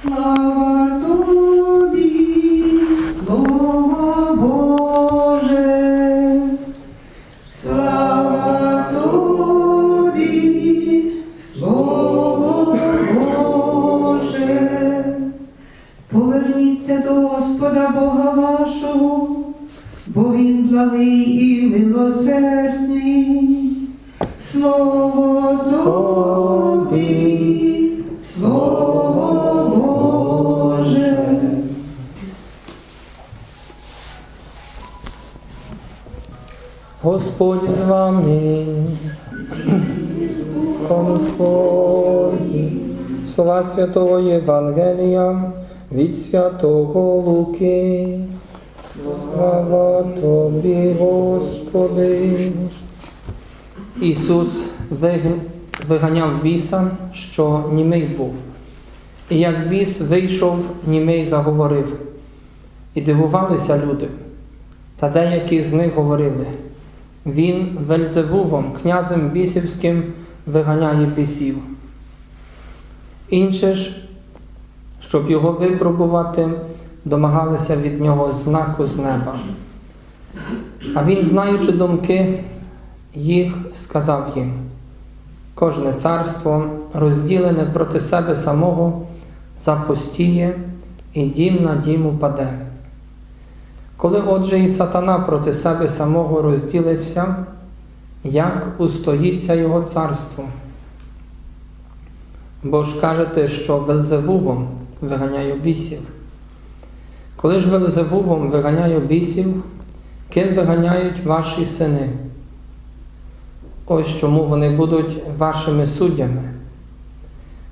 Слава тобі, слава Боже, слава тобі, слово Боже. Поверніться до Господа Бога вашого, бо Він благий і милосердний. Слово Господь з вами. Комфорті. Слова Святого Євангелія від Святого Луки. Слава Тобі, Господи. Ісус виганяв біса, що німий був. І як біс вийшов, німий заговорив. І дивувалися люди. Та деякі з них говорили, він Вельзевувом, князем бісівським, виганяє бісів. Інші ж, щоб його випробувати, домагалися від нього знаку з неба. А він, знаючи думки, їх сказав їм: кожне царство, розділене проти себе самого, запустіє, і дім на дім упаде. Коли отже і сатана проти себе самого розділиться, як устоїться його царство? Бо ж кажете, що Велзевувом виганяю бісів. Коли ж Велзевувом виганяю бісів, ким виганяють ваші сини? Ось чому вони будуть вашими суддями.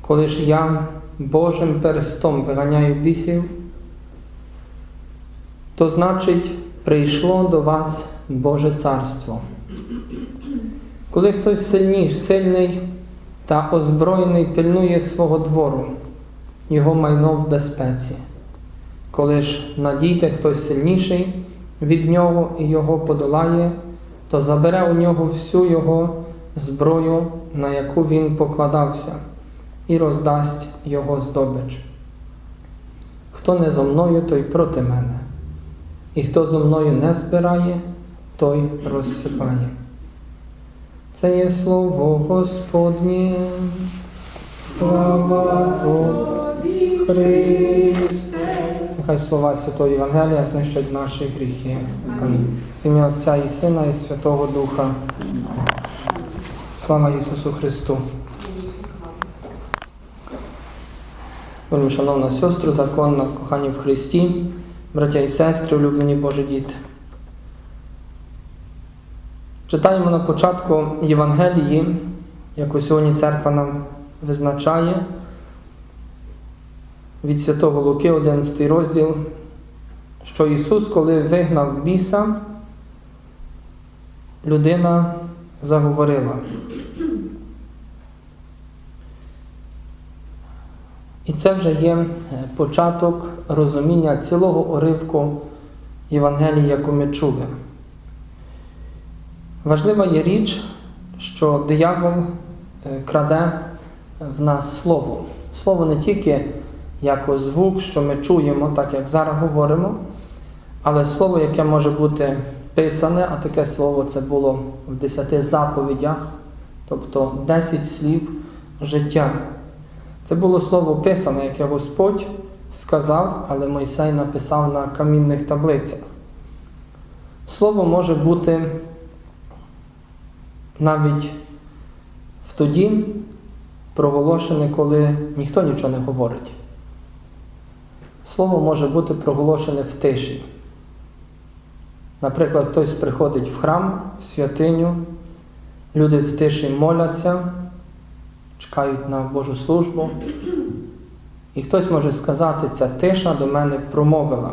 Коли ж я Божим перстом виганяю бісів, то значить прийшло до вас Боже Царство. Коли хтось сильніш, сильний та озброєний пильнує свого двору, його майно в безпеці. Коли ж надійде хтось сильніший від нього і його подолає, то забере у нього всю його зброю, на яку він покладався, і роздасть його здобич. Хто не зо мною, той проти мене. І хто зо мною не збирає, той розсипає. Це є слово Господнє. Слава Тобі, Христе. Нехай слова Святого Євангелія знищать наші гріхи. Амінь. Ім'я Отця і Сина, і Святого Духа. Слава Ісусу Христу. Шановна сестру, законна, кохані в Христі, браття і сестри, улюблені Божі діти. Читаємо на початку Євангелії, яку сьогодні церква нам визначає, від Святого Луки, 11 розділ, що Ісус, коли вигнав біса, людина заговорила. І це вже є е, початок розуміння цілого уривку Євангелії, яку ми чули. Важлива є річ, що диявол е, краде в нас слово. Слово не тільки як звук, що ми чуємо, так як зараз говоримо, але слово, яке може бути писане, а таке слово це було в десяти заповідях, тобто 10 слів життя. Це було слово писане, яке Господь сказав, але Мойсей написав на камінних таблицях. Слово може бути навіть в тоді проголошене, коли ніхто нічого не говорить. Слово може бути проголошене в тиші. Наприклад, хтось приходить в храм, в святиню, люди в тиші моляться, чекають на Божу службу. І хтось може сказати, ця тиша до мене промовила.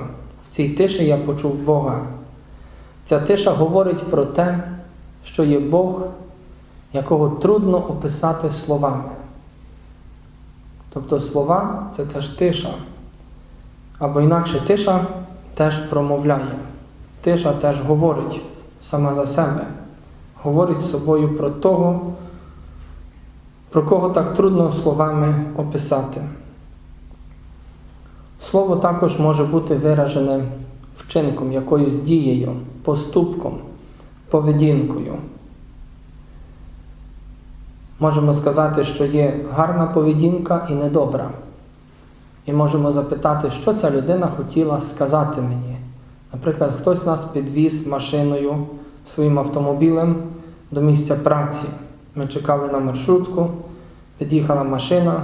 В цій тиші я почув Бога. Ця тиша говорить про те, що є Бог, якого трудно описати словами. Тобто слова це теж тиша. Або інакше тиша теж промовляє. Тиша теж говорить сама за себе, говорить з собою про того, про кого так трудно словами описати. Слово також може бути виражене вчинком, якоюсь дією, поступком, поведінкою. Можемо сказати, що є гарна поведінка і недобра. І можемо запитати, що ця людина хотіла сказати мені. Наприклад, хтось нас підвіз машиною своїм автомобілем до місця праці. Ми чекали на маршрутку, під'їхала машина,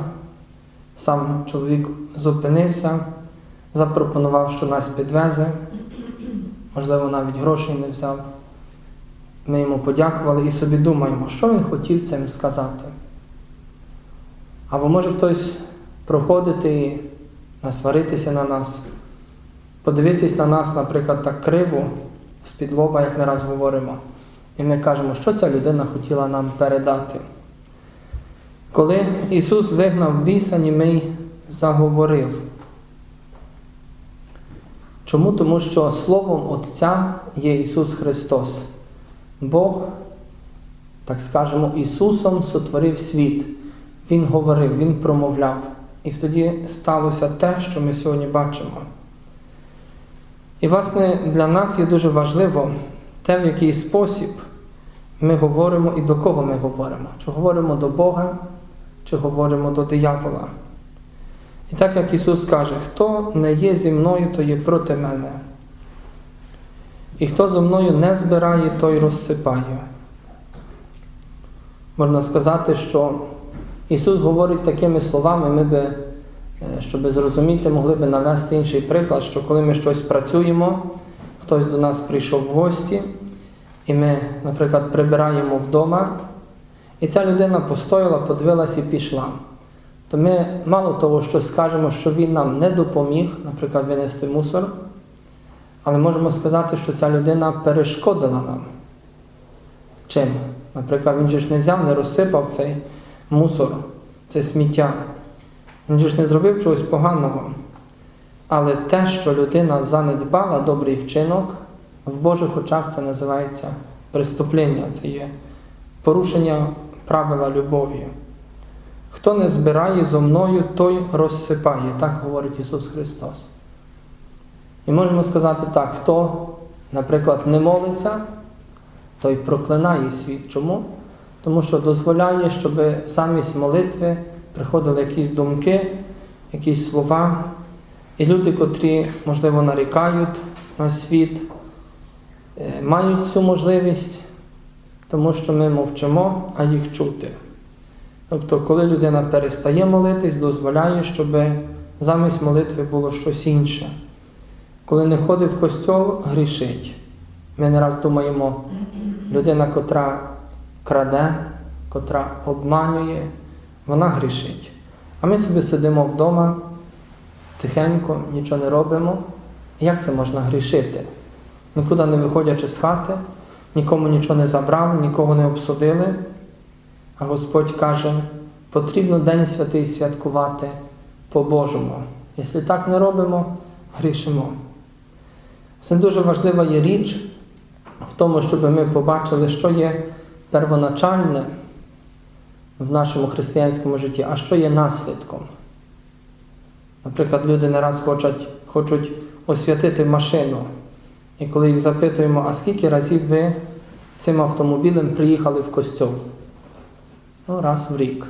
сам чоловік зупинився, запропонував, що нас підвезе, можливо, навіть грошей не взяв. Ми йому подякували і собі думаємо, що він хотів цим сказати. Або може хтось проходити і насваритися на нас, подивитись на нас, наприклад, так криво, з-під лоба, як не раз говоримо. І ми кажемо, що ця людина хотіла нам передати. Коли Ісус вигнав біса, німий заговорив. Чому? Тому що Словом Отця є Ісус Христос. Бог, так скажемо, Ісусом сотворив світ. Він говорив, Він промовляв. І тоді сталося те, що ми сьогодні бачимо. І, власне, для нас є дуже важливо те, в який спосіб ми говоримо і до кого ми говоримо. Чи говоримо до Бога, чи говоримо до диявола. І так як Ісус каже, хто не є зі мною, то є проти мене. І хто зо мною не збирає, той розсипає. Можна сказати, що Ісус говорить такими словами, ми би, е, щоб зрозуміти, могли би навести інший приклад, що коли ми щось працюємо, хтось до нас прийшов в гості, і ми, наприклад, прибираємо вдома, і ця людина постояла, подивилася і пішла. То ми мало того, що скажемо, що він нам не допоміг, наприклад, винести мусор, але можемо сказати, що ця людина перешкодила нам. Чим? Наприклад, він же ж не взяв, не розсипав цей мусор, це сміття. Він же ж не зробив чогось поганого. Але те, що людина занедбала добрий вчинок, в Божих очах це називається преступлення, це є порушення правила любові. Хто не збирає зо мною, той розсипає, так говорить Ісус Христос. І можемо сказати так, хто, наприклад, не молиться, той проклинає світ. Чому? Тому що дозволяє, щоб замість молитви приходили якісь думки, якісь слова. І люди, котрі, можливо, нарікають на світ, мають цю можливість, тому що ми мовчимо, а їх чути. Тобто, коли людина перестає молитись, дозволяє, щоб замість молитви було щось інше. Коли не ходить в костьол, грішить. Ми не раз думаємо, людина, котра краде, котра обманює, вона грішить. А ми собі сидимо вдома, тихенько, нічого не робимо. Як це можна грішити? Нікуди не виходячи з хати, нікому нічого не забрали, нікого не обсудили. А Господь каже, потрібно День святий святкувати по-божому. Якщо так не робимо, грішимо. Це дуже важлива є річ в тому, щоб ми побачили, що є первоначальне в нашому християнському житті, а що є наслідком. Наприклад, люди не раз хочуть, хочуть освятити машину. І коли їх запитуємо, а скільки разів ви цим автомобілем приїхали в костьол? Ну, раз в рік.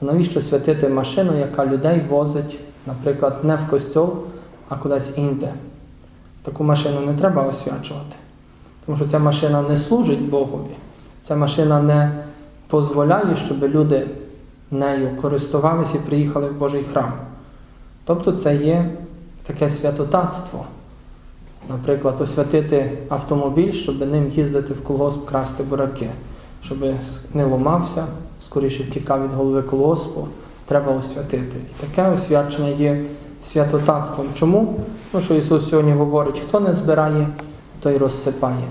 То навіщо святити машину, яка людей возить, наприклад, не в костьол, а кудись інде? Таку машину не треба освячувати. Тому що ця машина не служить Богові. Ця машина не дозволяє, щоб люди нею користувалися і приїхали в Божий храм. Тобто це є таке святотатство. Наприклад, освятити автомобіль, щоб ним їздити в колгосп красти бураки, щоб не ломався, скоріше втікав від голови колгоспу, треба освятити. І таке освячення є святотатством. Чому? Тому що Ісус сьогодні говорить, хто не збирає, той розсипає.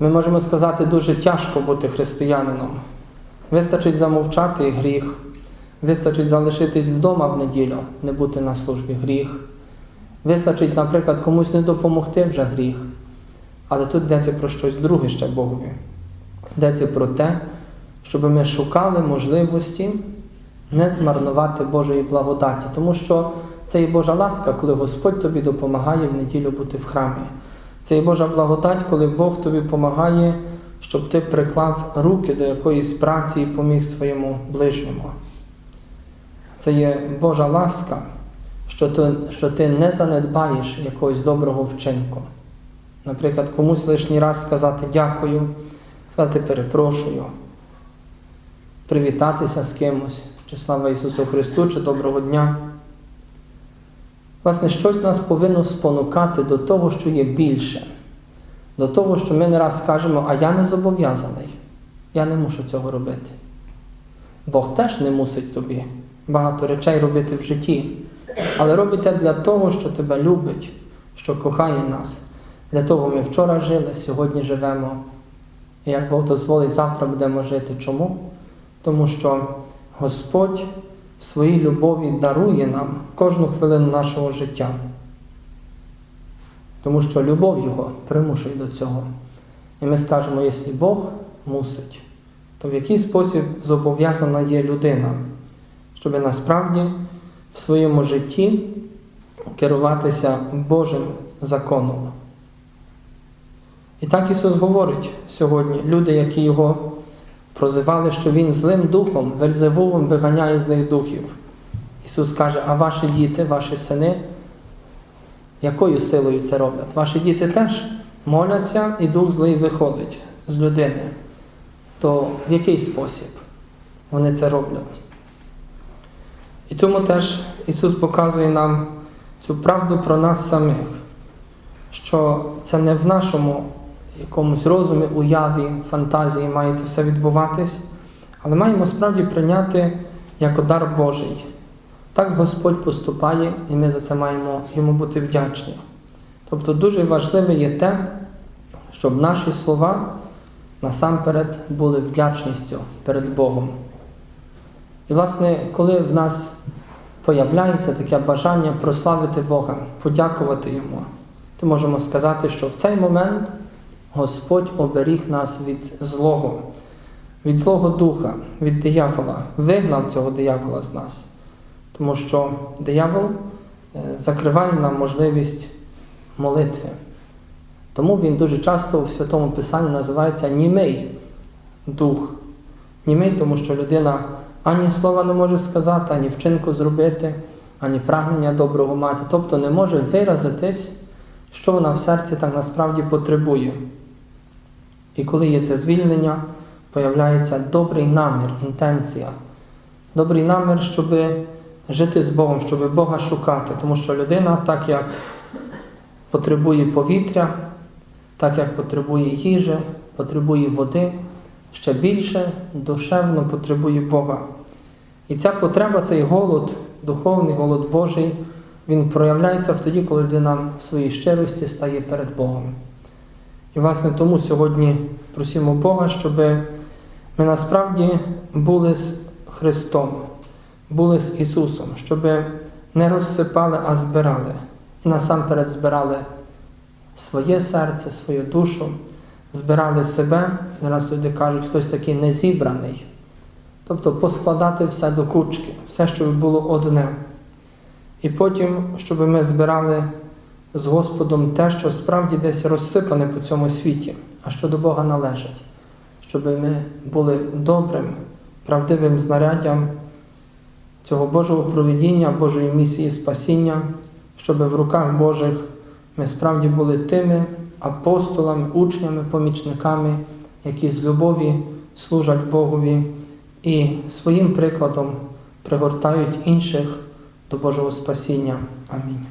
Ми можемо сказати, дуже тяжко бути християнином. Вистачить замовчати гріх, вистачить залишитись вдома в неділю, не бути на службі гріх. Вистачить, наприклад, комусь не допомогти вже гріх. Але тут йдеться про щось друге ще Богові. Йдеться про те, щоб ми шукали можливості не змарнувати Божої благодаті. Тому що Це є Божа ласка, коли Господь тобі допомагає в неділю бути в храмі. Це є Божа благодать, коли Бог тобі допомагає, щоб ти приклав руки до якоїсь праці і поміг своєму ближньому. Це є Божа ласка, що ти, що ти не занедбаєш якогось доброго вчинку. Наприклад, комусь лишній раз сказати дякую, сказати перепрошую, привітатися з кимось, чи слава Ісусу Христу, чи доброго дня. Власне, щось нас повинно спонукати до того, що є більше, до того, що ми не раз скажемо, а я не зобов'язаний, я не мушу цього робити. Бог теж не мусить тобі багато речей робити в житті, але робить те для того, що тебе любить, що кохає нас. Для того ми вчора жили, сьогодні живемо. І як Бог дозволить, завтра будемо жити. Чому? Тому що Господь в своїй любові дарує нам кожну хвилину нашого життя. Тому що любов Його примушує до цього. І ми скажемо, якщо Бог мусить, то в який спосіб зобов'язана є людина, щоб насправді своєму житті керуватися Божим законом. І так Ісус говорить сьогодні, люди, які Його прозивали, що Він злим духом, Вельзевулом виганяє злих духів. Ісус каже, а ваші діти, ваші сини, якою силою це роблять? Ваші діти теж моляться і дух злий виходить з людини. То в який спосіб вони це роблять? І тому теж Ісус показує нам цю правду про нас самих, що це не в нашому якомусь розумі, уяві, фантазії має це все відбуватись, але маємо справді прийняти як дар Божий. Так Господь поступає, і ми за це маємо йому бути вдячні. Тобто дуже важливе є те, щоб наші слова насамперед були вдячністю перед Богом. І, власне, коли в нас появляється таке бажання прославити Бога, подякувати Йому, то можемо сказати, що в цей момент Господь оберіг нас від злого, від злого духа, від диявола, вигнав цього диявола з нас. Тому що диявол е, закриває нам можливість молитви. Тому він дуже часто в Святому Писанні називається німий дух. Німий, тому що людина ані слова не може сказати, ані вчинку зробити, ані прагнення доброго мати. Тобто не може виразитись, що вона в серці так насправді потребує. І коли є це звільнення, появляється добрий намір, інтенція. Добрий намір, щоб жити з Богом, щоб Бога шукати. Тому що людина, так як потребує повітря, так як потребує їжі, потребує води, ще більше душевно потребує Бога. І ця потреба, цей голод, духовний голод Божий, він проявляється в тоді, коли людина в своїй щирості стає перед Богом. І, власне, тому сьогодні просимо Бога, щоб ми насправді були з Христом, були з Ісусом, щоб не розсипали, а збирали. І насамперед збирали своє серце, свою душу, збирали себе. Не раз люди кажуть, хтось такий незібраний. Тобто поскладати все до кучки, все, щоб було одне. І потім, щоб ми збирали з Господом те, що справді десь розсипане по цьому світі, а що до Бога належить, щоб ми були добрим, правдивим знаряддям цього Божого провідіння, Божої місії спасіння, щоб в руках Божих ми справді були тими апостолами, учнями, помічниками, які з любові служать Богові і своїм прикладом пригортають інших до Божого спасіння. Амінь.